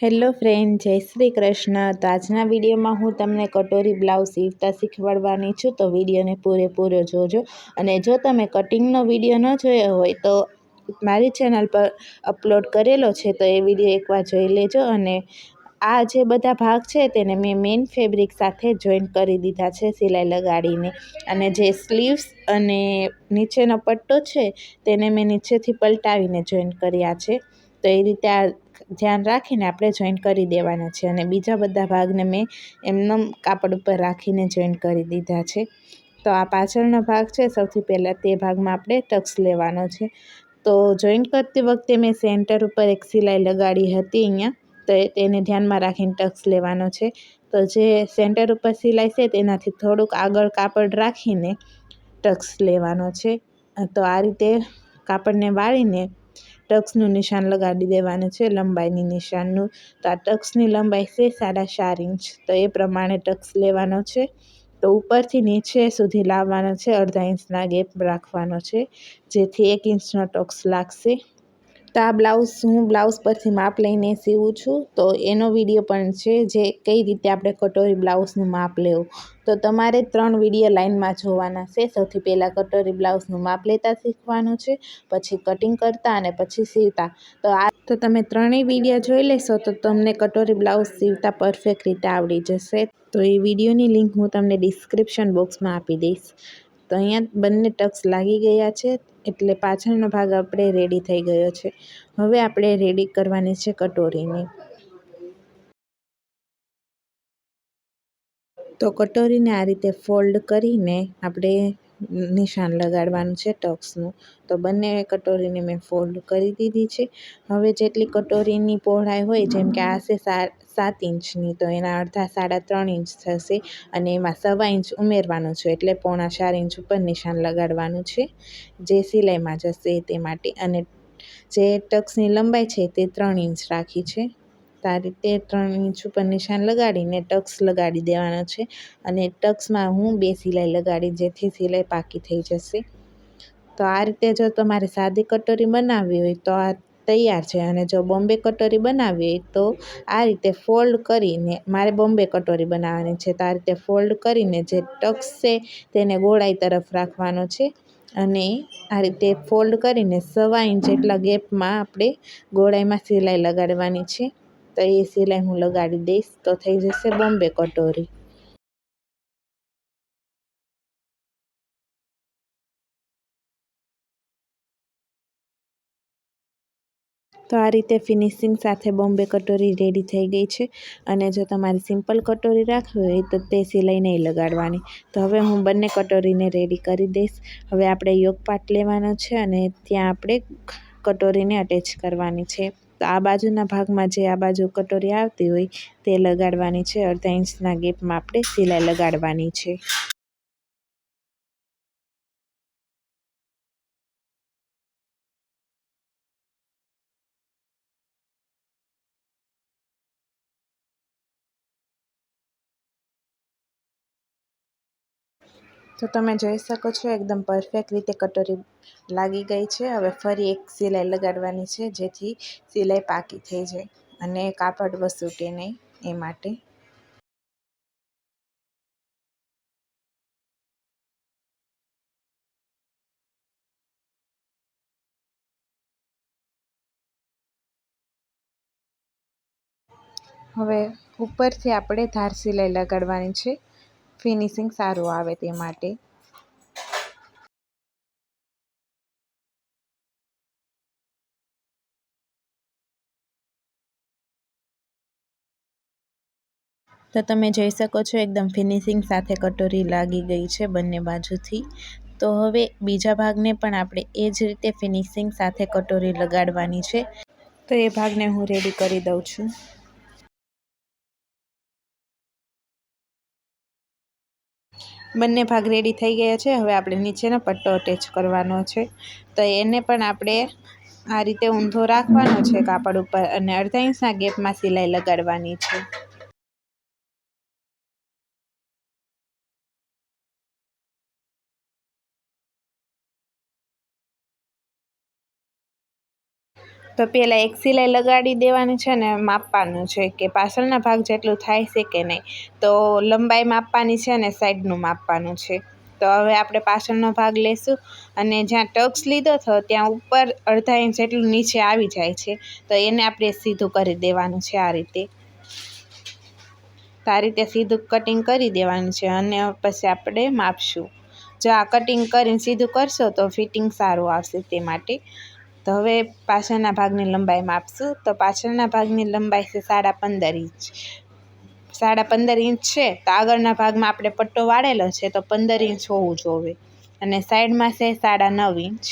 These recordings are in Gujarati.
હેલો ફ્રેન્ડ, જય શ્રી કૃષ્ણ. તો આજના વિડીયોમાં હું તમને કટોરી બ્લાઉઝ સીવતા શીખવાડવાની છું. તો વિડીયોને પૂરેપૂરો જોજો. અને જો તમે કટિંગનો વીડિયો ન જોયો હોય તો મારી ચેનલ પર અપલોડ કરેલો છે, તો એ વીડિયો એકવાર જોઈ લેજો. અને આ જે બધા ભાગ છે, તેને મેં મેઇન ફેબ્રિક સાથે જોઈન્ટ કરી દીધા છે, સિલાઈ લગાડીને. અને જે સ્લીવ્સ અને નીચેનો પટ્ટો છે, તેને મેં નીચેથી પલટાવીને જોઈન્ટ કર્યા છે. તો એ રીતે આ ધ્યાન રાખીને આપણે જોઈન્ટ કરી દેવાના છે અને બીજા બધા ભાગને મેં એમનેમ કાપડ ઉપર રાખીને જોઈન્ટ કરી દીધા છે. તો આ પાછળનો ભાગ છે, સૌથી પહેલાં તે ભાગમાં આપણે ટક્સ લેવાનો છે. તો જોઈન્ટ કરતી વખતે મેં સેન્ટર ઉપર એક સિલાઈ લગાડી હતી અહીંયા, તો તેને ધ્યાનમાં રાખીને ટક્સ લેવાનો છે. તો જે સેન્ટર ઉપર સિલાઈ છે, તેનાથી થોડુંક આગળ કાપડ રાખીને ટક્સ લેવાનો છે. તો આ રીતે કાપડને વાળીને ટક્સનું નિશાન લગાડી દેવાનું છે, લંબાઈની નિશાનનું. તો આ ટક્સની લંબાઈ છે સાડા ચાર ઇંચ. તો એ પ્રમાણે ટક્સ લેવાનો છે. તો ઉપરથી નીચે સુધી લાવવાનો છે, અડધા ઇંચના ગેપ રાખવાનો છે, જેથી એક ઇંચનો ટક્સ લાગશે. તો આ બ્લાઉઝ, હું બ્લાઉઝ પરથી માપ લઈને સીવું છું. તો એનો વીડિયો પણ છે, જે કઈ રીતે આપણે કટોરી બ્લાઉઝનું માપ લેવું. તો તમારે ત્રણ વીડિયો લાઇનમાં જોવાના છે. સૌથી પહેલાં કટોરી બ્લાઉઝનું માપ લેતા શીખવાનું છે, પછી કટિંગ કરતા અને પછી સીવતા. તો આ તો તમે ત્રણેય વીડિયો જોઈ લેશો તો તમને કટોરી બ્લાઉઝ સીવતા પરફેક્ટ રીતે આવડી જશે. તો એ વિડીયોની લિંક હું તમને ડિસ્ક્રિપ્શન બોક્સમાં આપી દઈશ. તો અહીંયા બંને ટક્સ લાગી ગયા છે, એટલે પાછળનો ભાગ આપણે રેડી થઈ ગયો છે. હવે આપણે રેડી કરવાની છે કટોરીની. તો કટોરીને આ રીતે ફોલ્ડ કરીને આપણે નિશાન લગાડવાનું છે ટક્સનું. તો બંને કટોરીને મેં ફોલ્ડ કરી દીધી છે. હવે જેટલી કટોરીની પહોળાઈ હોય, જેમ કે આ છે સાત ઇંચની, તો એના અડધા સાડા ત્રણ ઇંચ થશે અને એમાં સવા ઇંચ ઉમેરવાનું છે. એટલે પોણા ચાર ઇંચ ઉપર નિશાન લગાડવાનું છે. જે સિલાઈમાં જશે તે માટે. અને જે ટક્સની લંબાઈ છે તે ત્રણ ઇંચ રાખી છે. આ રીતે ત્રણ ઇંચ ઉપર નિશાન લગાડીને ટક્સ લગાડી દેવાનો છે અને ટક્સમાં હું બે સિલાઈ લગાડી જેથી સિલાઈ પાકી થઈ જશે. તો આ રીતે જો તમારે સાદી કટોરી બનાવવી હોય તો આ તૈયાર છે અને જો બોમ્બે કટોરી બનાવવી હોય તો આ રીતે ફોલ્ડ કરીને મારે બોમ્બે કટોરી બનાવવાની છે તો આ રીતે ફોલ્ડ કરીને જે ટક્સ છે તેને ગોળાઈ તરફ રાખવાનો છે અને આ રીતે ફોલ્ડ કરીને સવા ઇંચ જેટલા ગેપમાં આપણે ગોળાઈમાં સિલાઈ લગાડવાની છે. તો એ સિલાઈ હું લગાડી દઈશ. તો થઈ જશે બોમ્બે કટોરી. તો આ રીતે ફિનિશિંગ સાથે બોમ્બે કટોરી રેડી થઈ ગઈ છે. અને જો તમારે સિમ્પલ કટોરી રાખવી હોય તો તે સિલાઈ નહીં લગાડવાની. તો હવે હું બંને કટોરીને રેડી કરી દઈશ. હવે આપણે યોગ પાટ લેવાનો છે અને ત્યાં આપણે કટોરીને અટેચ કરવાની છે. તો આ બાજુના ભાગમાં જે આ બાજુ કટોરી આવતી હોય તે લગાડવાની છે. અડધા ઇંચના ગેપમાં આપણે સિલાઈ લગાડવાની છે. તો તમે જોઈ શકો છો, એકદમ પરફેક્ટ રીતે કટોરી લાગી ગઈ છે. હવે ફરી એક સિલાઈ લગાડવાની છે, જેથી સિલાઈ પાકી થઈ જાય અને કાપડ વસૂટે નહીં એ માટે. હવે ઉપરથી આપણે ધાર સિલાઈ લગાડવાની છે. ફિનિશિંગ સારું આવે તે માટે. તો તમે જોઈ શકો છો એકદમ ફિનિશિંગ સાથે કટોરી લાગી ગઈ છે બંને બાજુથી. તો હવે બીજા ભાગને પણ આપણે એ જ રીતે ફિનિશિંગ સાથે કટોરી લગાડવાની છે. તો એ ભાગને હું રેડી કરી દઉં છું. બંને ભાગ રેડી થઈ ગયા છે. હવે આપણે નીચેનો પટ્ટો અટેચ કરવાનો છે. તો એને પણ આપણે આ રીતે ઊંધો રાખવાનો છે કાપડ ઉપર અને અડધા ઇંચના ગેપમાં સિલાઈ લગાડવાની છે. તો પહેલાં એક સિલાઈ લગાડી દેવાની છે ને માપવાનું છે કે પાછળના ભાગ જેટલું થાય છે કે નહીં. તો લંબાઈ માપવાની છે અને સાઈડનું માપવાનું છે. તો હવે આપણે પાછળનો ભાગ લેશું અને જ્યાં ટક્સ લીધો હતો ત્યાં ઉપર અડધા ઇંચ જેટલું નીચે આવી જાય છે. તો એને આપણે સીધું કરી દેવાનું છે આ રીતે. તો આ રીતે સીધું કટિંગ કરી દેવાનું છે અને પછી આપણે માપશું. જો આ કટિંગ કરીને સીધું કરશો તો ફિટિંગ સારું આવશે તે માટે. તો હવે પાછળના ભાગની લંબાઈ માપશું. તો પાછળના ભાગની લંબાઈ છે સાડા પંદર ઇંચ. સાડા પંદર ઇંચ છે. તો આગળના ભાગમાં આપણે પટ્ટો વાળેલો છે, તો પંદર ઇંચ હોવું જોવે. અને સાઈડમાં છે સાડા નવ ઇંચ.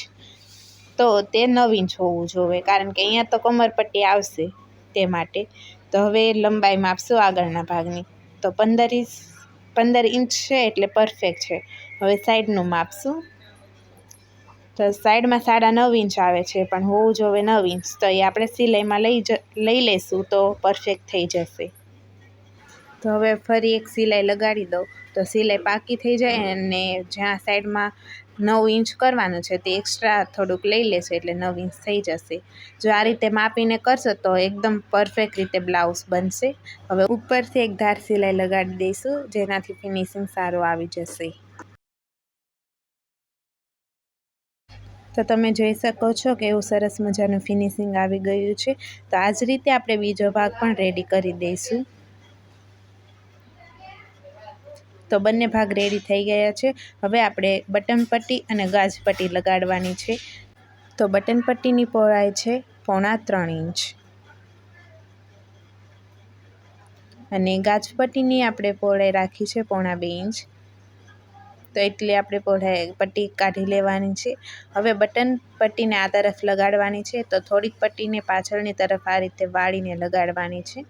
તો તે નવ ઇંચ હોવું જોવે, કારણ કે અહીંયા તો કમરપટ્ટી આવશે તે માટે. તો હવે લંબાઈ માપશું આગળના ભાગની. તો પંદર ઇંચ પંદર ઇંચ છે એટલે પરફેક્ટ છે. હવે સાઈડનું માપશું. તો સાઈડમાં સાડા નવ ઇંચ આવે છે, પણ હોવું જોવે નવ ઇંચ. તો એ આપણે સિલાઈમાં લઈ જ, લઈ લઈશું તો પરફેક્ટ થઈ જશે. તો હવે ફરી એક સિલાઈ લગાડી દઉં. તો સિલાઈ પાકી થઈ જાય અને જ્યાં સાઈડમાં નવ ઇંચ કરવાનું છે, તે એક્સ્ટ્રા થોડુંક લઈ લેશે એટલે નવ ઇંચ થઈ જશે. જો આ રીતે માપીને કરશો તો એકદમ પરફેક્ટ રીતે બ્લાઉઝ બનશે. હવે ઉપરથી એક ધાર સિલાઈ લગાડી દઈશું, જેનાથી ફિનિશિંગ સારું આવી જશે. તો તમે જોઈ શકો છો કે એવું સરસ મજાનું ફિનિશિંગ આવી ગયું છે. તો આ જ રીતે આપણે બીજો ભાગ પણ રેડી કરી દઈશું. તો બંને ભાગ રેડી થઈ ગયા છે. હવે આપણે બટન પટ્ટી અને ગાજ પટ્ટી લગાડવાની છે. તો બટન પટ્ટીની પહોળાઈ છે પોણા ત્રણ ઇંચ. અને ગાજપટ્ટીની આપણે પહોળાઈ રાખી છે પોણા બે ઇંચ. તો એટલે આપણે પહોળાઈ પટ્ટી કાઢી લેવાની છે. હવે બટન પટ્ટીને આ તરફ લગાડવાની છે તો થોડીક પટ્ટીને પાછળની તરફ આ રીતે વાળીને લગાડવાની છે.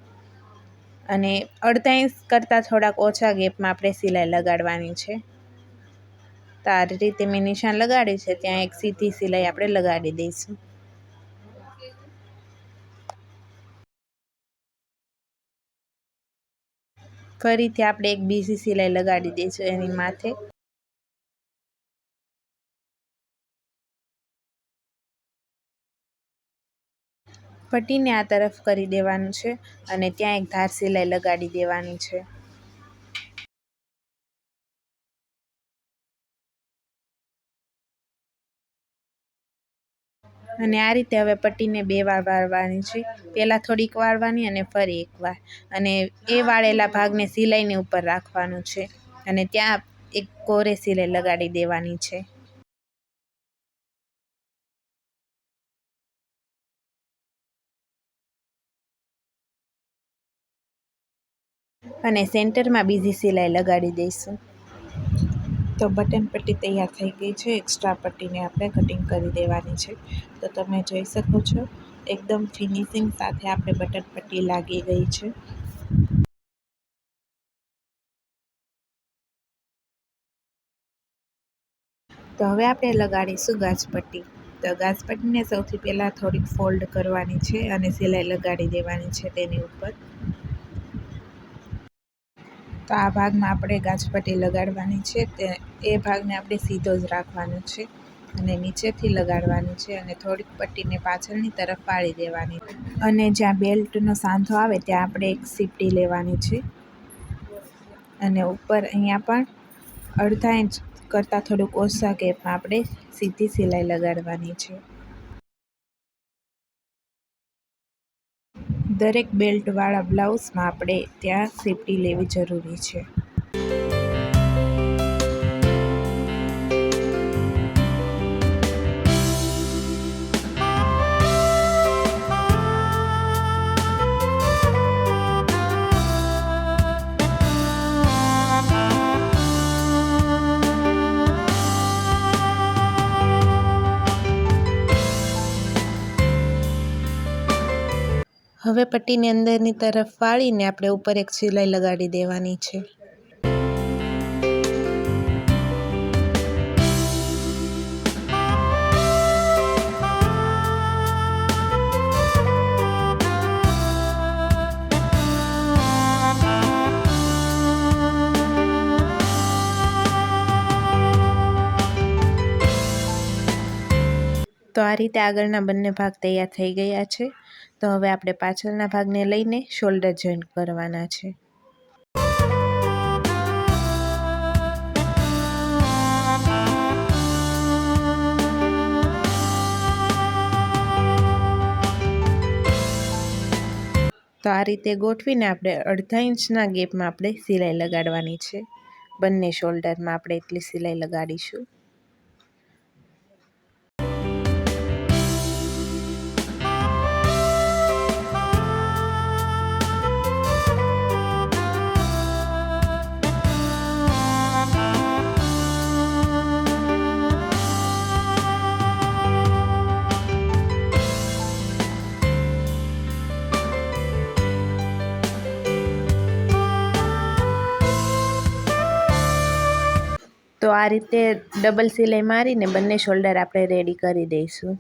અને અડધા કરતાં થોડાક ઓછા ગેપમાં આપણે સિલાઈ લગાડવાની છે. તો આ રીતે મેં નિશાન લગાડ્યું છે, ત્યાં એક સીધી સિલાઈ આપણે લગાડી દઈશું. ફરીથી આપણે એક બીજી સિલાઈ લગાડી દઈશું એની માથે. પટ્ટીને આ તરફ કરી દેવાનું છે અને ત્યાં એક ધાર સિલાઈ લગાડી દેવાની છે. અને આ રીતે હવે પટ્ટીને બે વાર વાળવાની છે. પહેલાં થોડીક વાળવાની અને ફરી એક વાર. અને એ વાળેલા ભાગને સિલાઈની ઉપર રાખવાનું છે. અને ત્યાં એક કોરે સિલાઈ લગાડી દેવાની છે. અને સેન્ટરમાં બીજી સિલાઈ લગાડી દઈશું. તો બટન પટ્ટી તૈયાર થઈ ગઈ છે. એક્સ્ટ્રા પટ્ટીને આપણે કટિંગ કરી દેવાની છે. તો તમે જોઈ શકો છો, એકદમ ફિનિશિંગ સાથે આપણે બટન પટ્ટી લાગી ગઈ છે. તો હવે આપણે લગાડીશું ગાજપટ્ટી તો ગાજપટ્ટીને સૌથી પહેલાં થોડીક ફોલ્ડ કરવાની છે અને સિલાઈ લગાડી દેવાની છે તેની ઉપર. તો આ ભાગમાં આપણે ગાજપટ્ટી લગાડવાની છે. તે, એ ભાગને આપણે સીધો જ રાખવાનો છે અને નીચેથી લગાડવાની છે અને થોડીક પટ્ટીને પાછળની તરફ પાડી દેવાની. અને જ્યાં બેલ્ટનો સાંધો આવે ત્યાં આપણે એક સીપટી લેવાની છે. અને ઉપર અહીંયા પણ અડધા ઇંચ કરતાં થોડુંક ઓછા ગેપમાં આપણે સીધી સિલાઈ લગાડવાની છે. દરેક બેલ્ટવાળા બ્લાઉઝમાં આપણે ત્યાં સેફટી લેવી જરૂરી છે. હવે પટ્ટીની અંદરની તરફ વાળીને આપણે ઉપર એક સિલાઈ લગાડી દેવાની છે. તો આ રીતે આગળના બંને ભાગ તૈયાર થઈ ગયા છે. તો હવે આપણે પાછળના ભાગને લઈને શોલ્ડર જોઈન્ટ કરવાના છે. તો આ રીતે ગોઠવીને આપણે અડધા ઇંચના ગેપમાં આપણે સિલાઈ લગાડવાની છે. બંને શોલ્ડરમાં આપણે એટલી સિલાઈ લગાડીશું. તો આ રીતે ડબલ સિલાઈ મારીને બંને શોલ્ડર આપણે રેડી કરી દઈશું.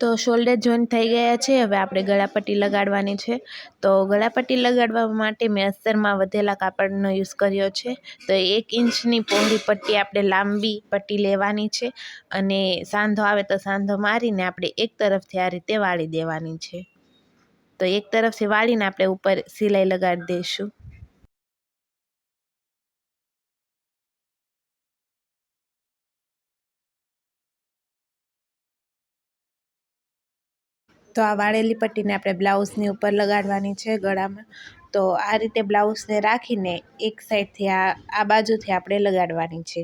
તો શોલ્ડર જોઈન થઈ ગયા છે, હવે આપણે ગળાપટ્ટી લગાડવાની છે. તો ગળાપટ્ટી લગાડવા માટે મેં અસ્તરમાં વધેલા કાપડનો યુઝ કર્યો છે. તો એક ઇંચની પહોળી પટ્ટી આપણે લાંબી પટ્ટી લેવાની છે અને સાંધો આવે તો સાંધો મારીને આપણે એક તરફથી આ રીતે વાળી દેવાની છે. તો એક તરફથી વાળીને આપણે ઉપર સિલાઈ લગાડી દઈશું. તો આ વાળેલી પટ્ટીને આપણે બ્લાઉઝની ઉપર લગાડવાની છે ગળામાં. તો આ રીતે બ્લાઉઝને રાખીને એક સાઈડથી આ આ બાજુથી આપણે લગાડવાની છે.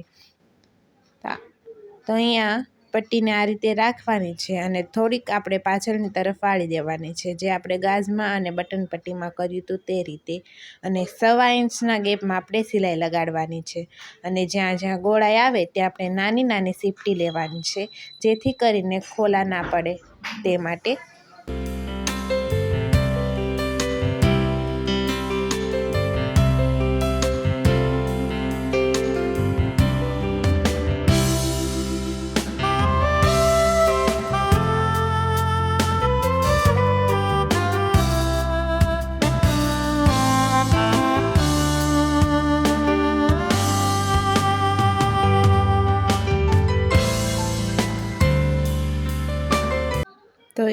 તો અહીંયા પટ્ટીને આ રીતે રાખવાની છે અને થોડીક આપણે પાછળની તરફ વાળી દેવાની છે. જે આપણે ગાઝમાં અને બટન પટ્ટીમાં કર્યું હતું તે રીતે. અને સવા ઇંચના ગેપમાં આપણે સિલાઈ લગાડવાની છે. અને જ્યાં જ્યાં ગોળાઈ આવે ત્યાં આપણે નાની નાની સીપટી લેવાની છે. જેથી કરીને ખોલા ના પડે તે માટે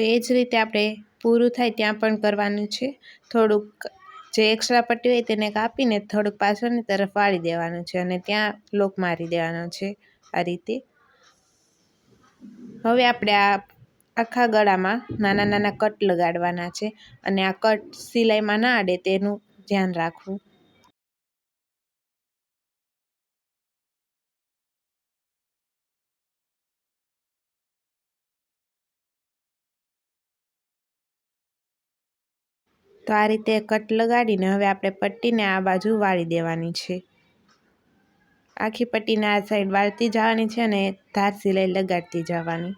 એ જ રીતે આપણે પૂરું થાય ત્યાં પણ કરવાનું છે. થોડુંક જે એક્સ્ટ્રા પટ્ટી હોય તેને કાપીને થોડુંક પાછળની તરફ વાળી દેવાનું છે અને ત્યાં લોક મારી દેવાનો છે આ રીતે. હવે આપણે આ આખા ગળામાં નાના નાના કટ લગાડવાના છે અને આ કટ સિલાઈમાં ના અડે તેનું ધ્યાન રાખવું. તો આ રીતે કટ લગાડીને હવે આપણે પટ્ટીને આ બાજુ વાળી દેવાની છે. આખી પટ્ટીને આ સાઈડ વાળતી જવાની છે અને ધાર સિલાઈ લગાડતી જવાની.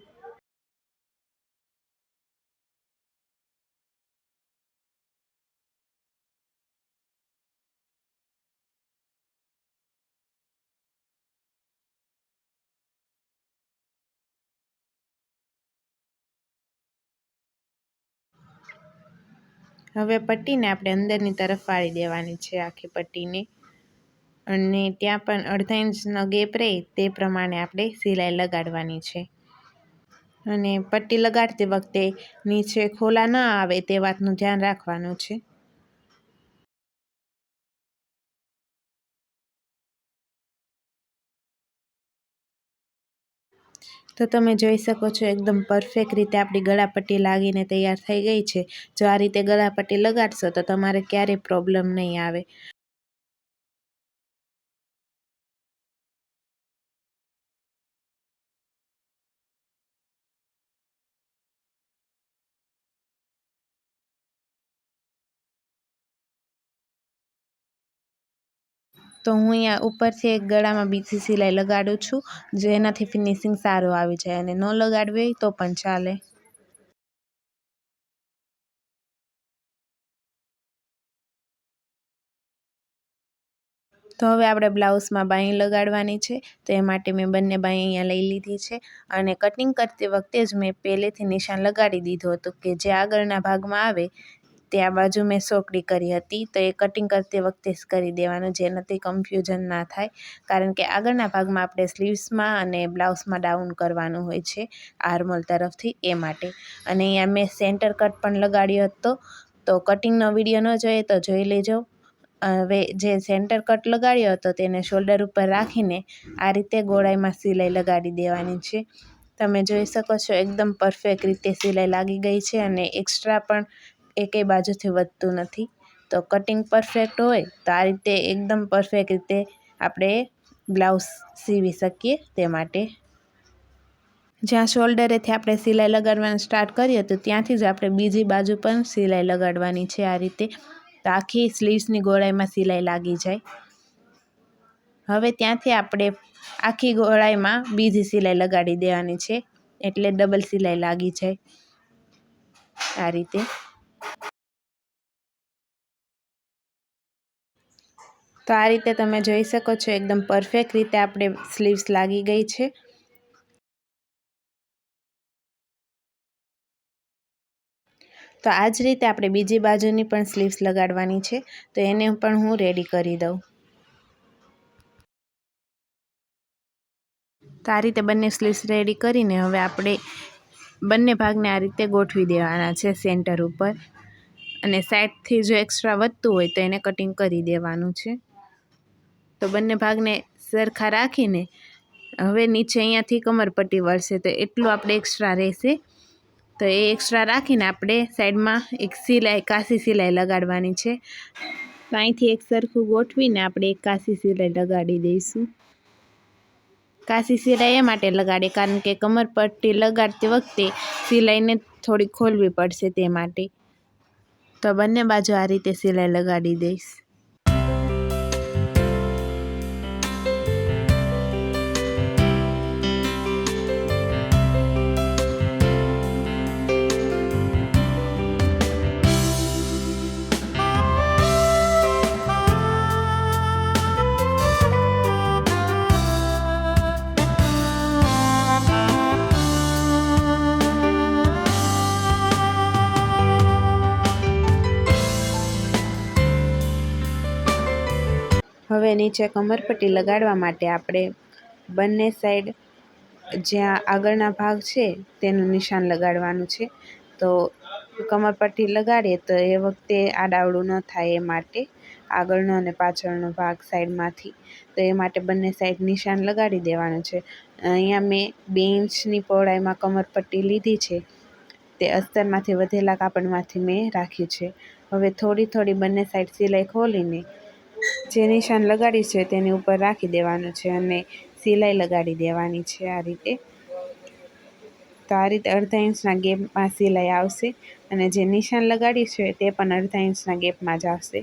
હવે પટ્ટીને આપણે અંદરની તરફ વાળી દેવાની છે આખી પટ્ટીને. અને ત્યાં પણ અડધા ઇંચનો ગેપ રહે તે પ્રમાણે આપણે સિલાઈ લગાડવાની છે. અને પટ્ટી લગાડતી વખતે નીચે ખોલા ન આવે તે વાતનું ધ્યાન રાખવાનું છે. તો તમે જોઈ શકો છો એકદમ પરફેક્ટ રીતે આપણી ગળાપટ્ટી લાગીને તૈયાર થઈ ગઈ છે. જો આ રીતે ગળાપટ્ટી લગાડશો તો તમારે ક્યારેય પ્રોબ્લેમ નહીં આવે. તો હું અહીંયા ઉપરથી એક ગળામાં બીજી સિલાઈ લગાડું છું, જેનાથી ફિનિશિંગ સારું આવી જાય અને ન લગાડવી તો પણ ચાલે. તો હવે આપણે બ્લાઉઝમાં બાંઈ લગાડવાની છે, તો એ માટે મેં બંને બાંઈ અહીંયા લઈ લીધી છે અને કટિંગ કરતી વખતે જ મેં પહેલેથી નિશાન લગાડી દીધું હતું કે જે આગળના ભાગમાં આવે ત્યાં બાજુ મેં સોકડી કરી હતી, તો એ કટિંગ કરતી વખતે જ કરી દેવાનું, જેનાથી કન્ફ્યુઝન ના થાય. કારણ કે આગળના ભાગમાં આપણે સ્લીવ્સમાં અને બ્લાઉઝમાં ડાઉન કરવાનું હોય છે આર્મોલ તરફથી એ માટે. અને અહીંયા મેં સેન્ટર કટ પણ લગાડ્યો હતો, તો કટિંગનો વીડિયો ન જોઈએ તો જોઈ લેજો. હવે જે સેન્ટર કટ લગાડ્યો હતો તેને શોલ્ડર ઉપર રાખીને આ રીતે ગોળાઈમાં સિલાઈ લગાડી દેવાની છે. તમે જોઈ શકો છો, એકદમ પરફેક્ટ રીતે સિલાઈ લાગી ગઈ છે અને એક્સ્ટ્રા પણ એકેય બાજુથી વધતું નથી. તો કટિંગ પરફેક્ટ હોય તો આ રીતે એકદમ પરફેક્ટ રીતે આપણે બ્લાઉઝ સીવી શકીએ તે માટે. જ્યાં શોલ્ડરેથી આપણે સિલાઈ લગાડવાનું સ્ટાર્ટ કરીએ તો ત્યાંથી જ આપણે બીજી બાજુ પણ સિલાઈ લગાડવાની છે આ રીતે. તો આખી સ્લીવ્સની ગોળાઈમાં સિલાઈ લાગી જાય. હવે ત્યાંથી આપણે આખી ગોળાઈમાં બીજી સિલાઈ લગાડી દેવાની છે. એટલે ડબલ સિલાઈ લાગી જાય. આ રીતે. તો આ રીતે તમે જોઈ શકો છો, એકદમ પરફેક્ટ રીતે આપણે સ્લીવ્સ લાગી ગઈ છે. તો આ જ રીતે આપણે બીજી બાજુની પણ સ્લીવ્સ લગાડવાની છે, તો એને પણ હું રેડી કરી દઉં. તો આ રીતે બંને સ્લીવ્સ રેડી કરીને હવે આપણે બંને ભાગને આ રીતે ગોઠવી દેવાના છે સેન્ટર ઉપર. અને સાઈડથી જો એક્સ્ટ્રા વધતું હોય તો એને કટિંગ કરી દેવાનું છે. તો બંને ભાગને સરખા રાખીને હવે નીચે અહીંયાથી કમરપટ્ટી વળશે. તો એટલું આપણે એક્સ્ટ્રા રહેશે. તો એ એક્સ્ટ્રા રાખીને આપણે સાઈડમાં એક સિલાઈ કાશી સિલાઈ લગાડવાની છે. તો અહીંથી એક સરખું ગોઠવીને આપણે એક કાશી સિલાઈ લગાડી દઈશું. કાશી સિલાઈ એ માટે લગાડીએ, કારણ કે કમરપટ્ટી લગાડતી વખતે સિલાઈને થોડી ખોલવી પડશે તે માટે. તો બંને બાજુ આ રીતે સિલાઈ લગાડી દઈશ. હવે નીચે કમરપટ્ટી લગાડવા માટે આપણે બંને સાઈડ જ્યાં આગળના ભાગ છે તેનું નિશાન લગાડવાનું છે. તો કમરપટ્ટી લગાડીએ તો એ વખતે આડાવડું ન થાય એ માટે આગળનો અને પાછળનો ભાગ સાઈડમાંથી. તો એ માટે બંને સાઈડ નિશાન લગાડી દેવાનું છે. અહીંયા મેં બે ઇંચની પહોળાઈમાં કમરપટ્ટી લીધી છે. તે અસ્તરમાંથી વધેલા કાપડમાંથી મેં રાખ્યું છે. હવે થોડી થોડી બંને સાઈડ સિલાઈ ખોલીને જે નિશાન લગાડી છે તેની ઉપર રાખી દેવાનું છે અને સિલાઈ લગાડી દેવાની છે આ રીતે. તો આ રીતે અડધા ઇંચના ગેપમાં સિલાઈ આવશે અને જે નિશાન લગાડી છે તે પણ અડધા ઇંચના ગેપમાં જ આવશે.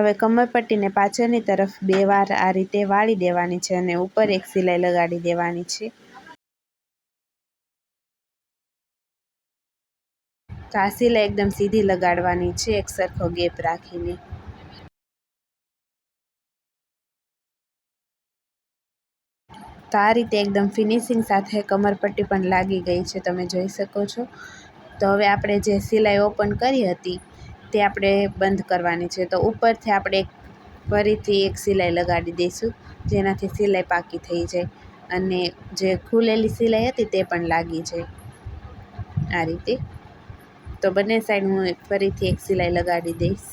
હવે કમરપટ્ટીને પાછળની તરફ બે વાર આ રીતે વાળી દેવાની છે અને ઉપર એક સિલાઈ લગાડી દેવાની છે. તો આ સિલાઈ એકદમ સીધી લગાડવાની છે, એક સરખો ગેપ રાખીને. તો આ રીતે એકદમ ફિનિશિંગ સાથે કમરપટ્ટી પણ લાગી ગઈ છે, તમે જોઈ શકો છો. તો હવે આપણે જે સિલાઈ ઓપન કરી હતી તે આપણે બંધ કરવાની છે. તો ઉપરથી આપણે ફરીથી એક સિલાઈ લગાડી દઈશું, જેનાથી સિલાઈ પાકી થઈ જાય અને જે ખુલેલી સિલાઈ હતી તે પણ લાગી જાય આ રીતે. તો બંને સાઈડ હું ફરીથી એક સિલાઈ લગાડી દઈશ.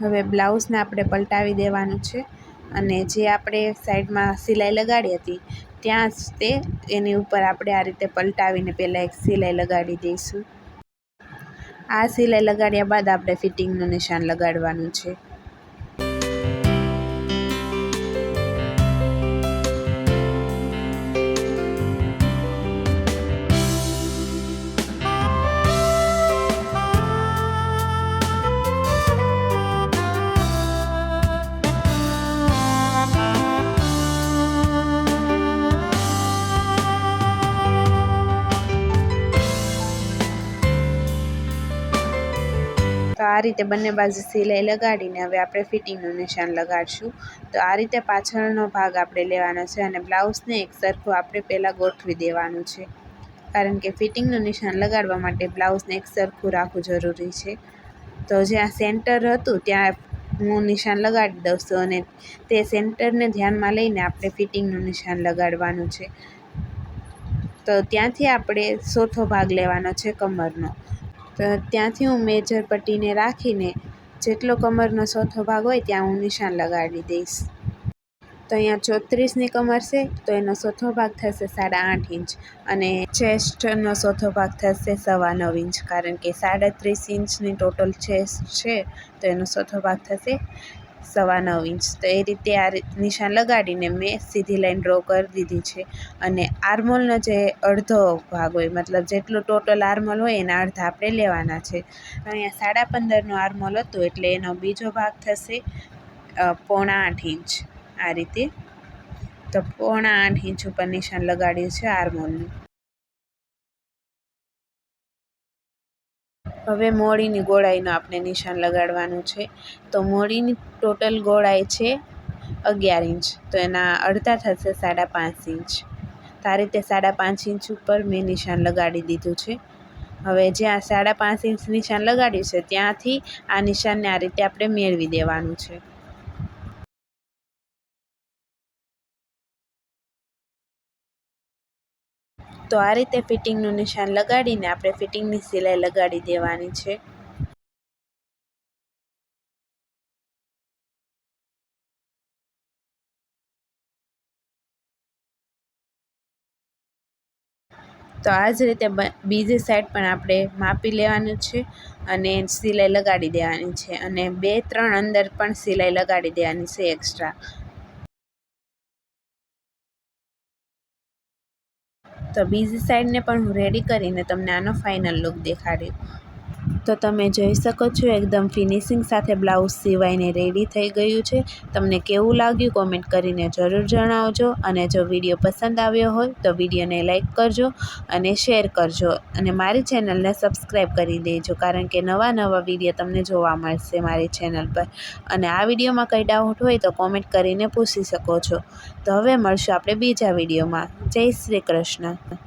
હવે બ્લાઉઝને આપણે પલટાવી દેવાનું છે અને જે આપણે સાઈડમાં સિલાઈ લગાડી હતી, ત્યાં જ તે એની ઉપર આપણે આ રીતે પલટાવીને પહેલાં એક સિલાઈ લગાડી દઈશું. આ સિલાઈ લગાડ્યા બાદ આપણે ફિટિંગનું નિશાન લગાડવાનું છે. આ રીતે બંને બાજુ સિલાઈ લગાડીને હવે આપણે ફિટિંગનું નિશાન લગાડશું. તો આ રીતે પાછળનો ભાગ આપણે લેવાનો છે અને બ્લાઉઝને એક સરખું આપણે પહેલાં ગોઠવી દેવાનું છે. કારણ કે ફિટિંગનું નિશાન લગાડવા માટે બ્લાઉઝને એક સરખું રાખવું જરૂરી છે. તો જ્યાં સેન્ટર હતું ત્યાં હું નિશાન લગાડી દઉં છું અને તે સેન્ટરને ધ્યાનમાં લઈને આપણે ફિટિંગનું નિશાન લગાડવાનું છે. તો ત્યાંથી આપણે ચોથો ભાગ લેવાનો છે કમરનો. ત્યાંથી હું મેજર પટ્ટીને રાખીને જેટલો કમરનો ચોથો ભાગ હોય ત્યાં હું નિશાન લગાડી દઈશ. તો અહીંયા ચોત્રીસની કમર છે, તો એનો ચોથો ભાગ થશે સાડા આઠ ઇંચ અને ચેસ્ટનો ચોથો ભાગ થશે સવા નવ ઇંચ. કારણ કે સાડત્રીસ ઇંચની ટોટલ ચેસ્ટ છે, તો એનો ચોથો ભાગ થશે સવા નવ ઇંચ. તો એ રીતે આ નિશાન લગાડીને મેં સીધી લાઈન ડ્રો કરી દીધી છે. અને આર્મોલનો જે અડધો ભાગ હોય, મતલબ જેટલું ટોટલ આર્મોલ હોય એના અડધા આપણે લેવાના છે. અહીંયા સાડા પંદરનું આર્મોલ હતું, એટલે એનો બીજો ભાગ થશે પોણા આઠ ઇંચ. આ રીતે તો પોણા આઠ ઇંચ ઉપર નિશાન લગાડ્યું છે આર્મોલનું. હવે મોડીની ગોળાઈનું આપણે નિશાન લગાડવાનું છે. તો મોડીની ટોટલ ગોળાઈ છે અગિયાર ઇંચ. તો એના અડધા થશે સાડા પાંચ ઇંચ. તો આ રીતે સાડા પાંચ ઇંચ ઉપર મેં નિશાન લગાડી દીધું છે. હવે જ્યાં સાડા પાંચ ઇંચ નિશાન લગાડ્યું છે, ત્યાંથી આ નિશાનને આ રીતે આપણે મેળવી દેવાનું છે. તો આ રીતે ફિટિંગનું નિશાન લગાડીને આપણે ફિટિંગની સિલાઈ લગાડી દેવાની છે. તો આ જ રીતે બીજી સાઈડ પણ આપણે માપી લેવાનું છે અને સિલાઈ લગાડી દેવાની છે અને બે ત્રણ અંદર પણ સિલાઈ લગાડી દેવાની છે એક્સ્ટ્રા. તો બીજી સાઈડને પણ હું રેડી કરીને તમને આનો ફાઇનલ લુક દેખાડ્યું તો તમે જોઈ શકો છો, એકદમ ફિનિશિંગ સાથે બ્લાઉઝ સિવાયને રેડી થઈ ગયું છે. તમને કેવું લાગ્યું કોમેન્ટ કરીને જરૂર જણાવજો અને જો વીડિયો પસંદ આવ્યો હોય તો વિડીયોને લાઇક કરજો અને શેર કરજો. અને મારી ચેનલને સબસ્ક્રાઈબ કરી દેજો, કારણ કે નવા નવા વીડિયો તમને જોવા મળશે મારી ચેનલ પર. અને આ વિડીયોમાં કંઈ ડાઉટ હોય તો કોમેન્ટ કરીને પૂછી શકો છો. તો હવે મળશું આપણે બીજા વિડીયોમાં જય શ્રી કૃષ્ણ.